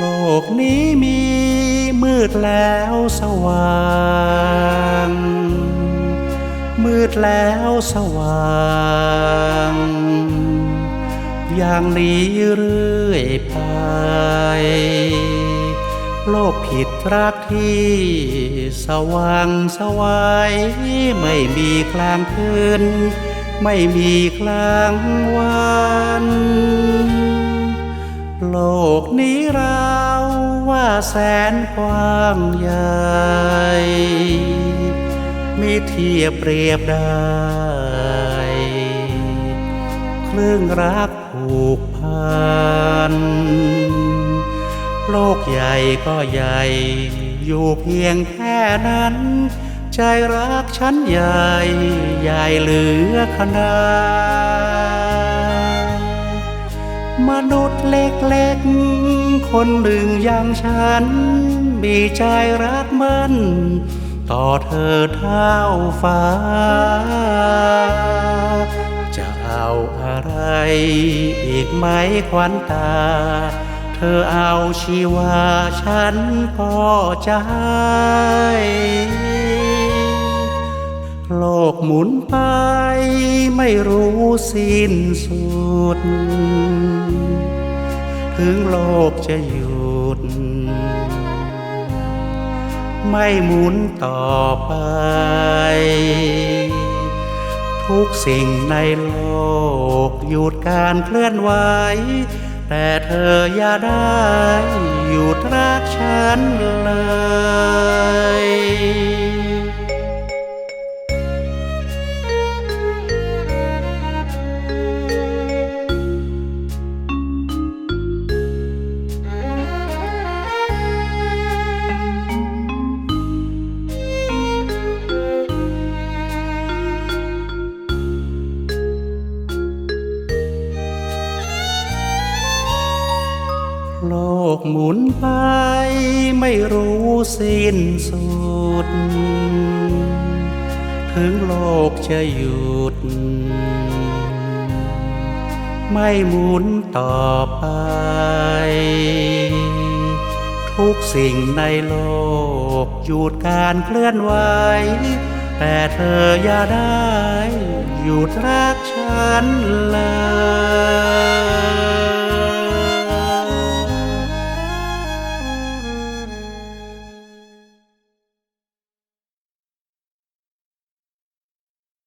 โลกนี้มีมืดแล้วสว่าง มืดแล้วสว่าง อย่างนี้เรื่อยไป โลกผิดรักที่สว่างสวายไม่มีกลางคืน ไม่มีกลางวัน แสนกว้างใหญ่ มีเทียบเปรียบได้ครื่องรักผูกพัน โลกใหญ่ก็ใหญ่ อยู่เพียงแค่นั้น ใจรักฉันใหญ่ ใหญ่เหลือขนาด มนุษย์เล็กๆ คนหนึ่งอย่างฉัน มีใจรักมัน ต่อเธอเท่าฟ้า จะเอาอะไรอีกไหมควันตา เธอเอาชีวาฉันก็จะให้โลกหมุนไป รู้สิ้นสุด ถึงโลกจะหยุด ไม่หมุนต่อไป ทุกสิ่งในโลกหยุดการเคลื่อนไหวแต่เธออย่าได้หยุดรักฉันเลย โลกหมุนไปไม่รู้สิ้นสุด ถึงโลกจะหยุด ไม่หมุนต่อไป ทุกสิ่งในโลกหยุดการเคลื่อนไหว แต่เธออย่าได้หยุดรักฉันเลย